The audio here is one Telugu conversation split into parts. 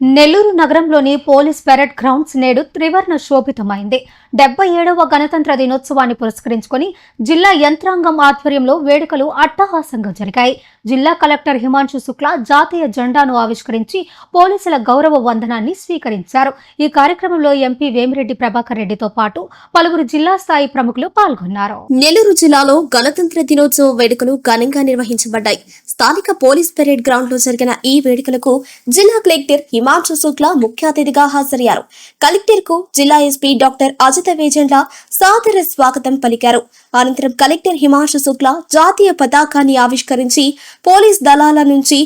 నెల్లూరు నగరంలోని పోలీస్ పెరడ్ గ్రౌండ్స్ నేడు త్రివర్ణ శోభితమైంది. డెబ్బై ఏడవ గణతంత్ర దినోత్సవాన్ని పురస్కరించుకొని జిల్లా యంత్రాంగం ఆధ్వర్యంలో వేడుకలు అట్టహాసంగా జరిగాయి. జిల్లా కలెక్టర్ హిమాంశు శుక్లా జాతీయ జెండాను ఆవిష్కరించి పోలీసుల గౌరవ వందనాన్ని స్వీకరించారు. ఈ కార్యక్రమంలో ఎంపీ వేమిరెడ్డి ప్రభాకర్ రెడ్డితో పాటు పలువురు జిల్లా స్థాయి ప్రముఖులు పాల్గొన్నారు. నెల్లూరు జిల్లాలో గణతంత్ర దినోత్సవ వేడుకలు ఘనంగా నిర్వహించబడ్డాయి. స్థానిక పోలీస్ పెరేడ్ గ్రౌండ్లో జరిగిన ఈ వేడుకలకు జిల్లా కలెక్టర్ హిమాంశు శుక్లా ముఖ్య అతిథిగా హాజరయ్యారు. కలెక్టర్కు జిల్లా ఎస్పీ డాక్టర్ అజిత వేజండ్ల సాదర స్వాగతం పలికారు. అనంతరం కలెక్టర్ హిమాంశు శుక్లా జాతీయ పతాకాన్ని ఆవిష్కరించి పోలీస్ దళాల నుంచి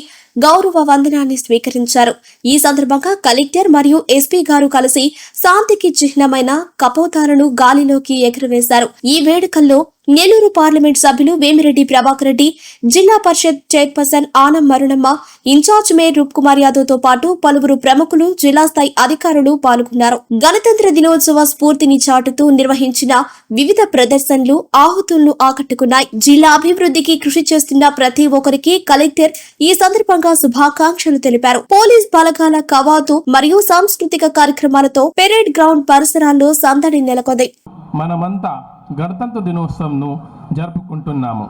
గౌరవ వందనాన్ని స్వీకరించారు. ఈ సందర్భంగా కలెక్టర్ మరియు ఎస్పీ గారు కలిసి శాంతికి చిహ్నమైన కపోతాలను గాలిలోకి ఎగురవేశారు. ఈ వేడుకల్లో నెల్లూరు పార్లమెంట్ సభ్యులు Vemireddy Prabhakar Reddy Zilla Parishad chairperson Anam Arunamma incharge mayor Roop Kumar యాదవ్తో పాటు పలువురు ప్రముఖులు జిల్లా స్థాయి అధికారులు పాల్గొన్నారు. గణతంత్ర దినోత్సవ స్ఫూర్తిని చాటుతూ నిర్వహించిన వివిధ ప్రదర్శనలు ఆహుతులను ఆకట్టుకున్నాయి. జిల్లా అభివృద్ధికి కృషి చేస్తున్న ప్రతి ఒక్కరికి కలెక్టర్ ఈ సందర్భంగా శుభాకాంక్షలు తెలిపారు. పోలీస్ బలగాల కవాతు మరియు సాంస్కృతిక కార్యక్రమాలతో పెరేడ్ గ్రౌండ్ పరిసరాల్లో సందడి నెలకొంది. మనమంతా గణతంత్ర దినోత్సవంను జరుపుకుంటున్నాము.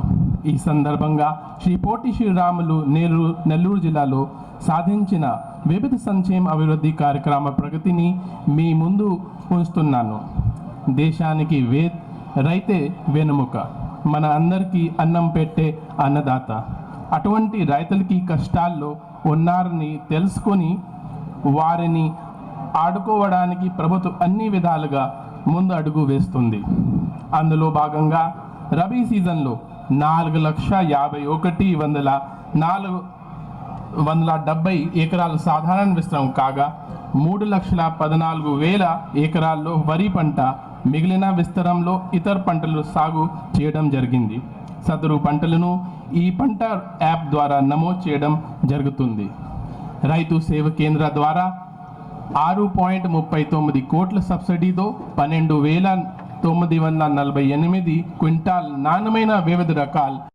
ఈ సందర్భంగా శ్రీ పోటి శ్రీరాములు నెల్లూరు నెల్లూరు జిల్లాలో సాధించిన వివిధ సంక్షేమ అభివృద్ధి కార్యక్రమ ప్రగతిని మీ ముందు ఉంచుతున్నాను. దేశానికి వే రైతే వెనుముక. మన అందరికీ అన్నం పెట్టే అన్నదాత. అటువంటి రైతులకి కష్టాల్లో ఉన్నారని తెలుసుకొని వారిని ఆడుకోవడానికి ప్రభుత్వం అన్ని విధాలుగా ముందు అడుగు వేస్తుంది. అందులో భాగంగా రబీ సీజన్లో నాలుగు లక్ష యాభై ఒకటి వందల నాలుగు వందల డెబ్బై ఎకరాలు సాధారణ విస్తరం కాగా మూడు లక్షల పద్నాలుగు వేల ఎకరాల్లో వరి పంట మిగిలిన విస్తరంలో ఇతర పంటలు సాగు చేయడం జరిగింది. సదరు పంటలను ఈ పంట యాప్ ద్వారా నమోదు చేయడం జరుగుతుంది. రైతు సేవ కేంద్ర ద్వారా ఆరు పాయింట్ ముప్పై తొమ్మిది కోట్ల సబ్సిడీతో పన్నెండు వేల తొమ్మిది వందల నలభై ఎనిమిది క్వింటాల్ నాణ్యమైన వివిధ రకాల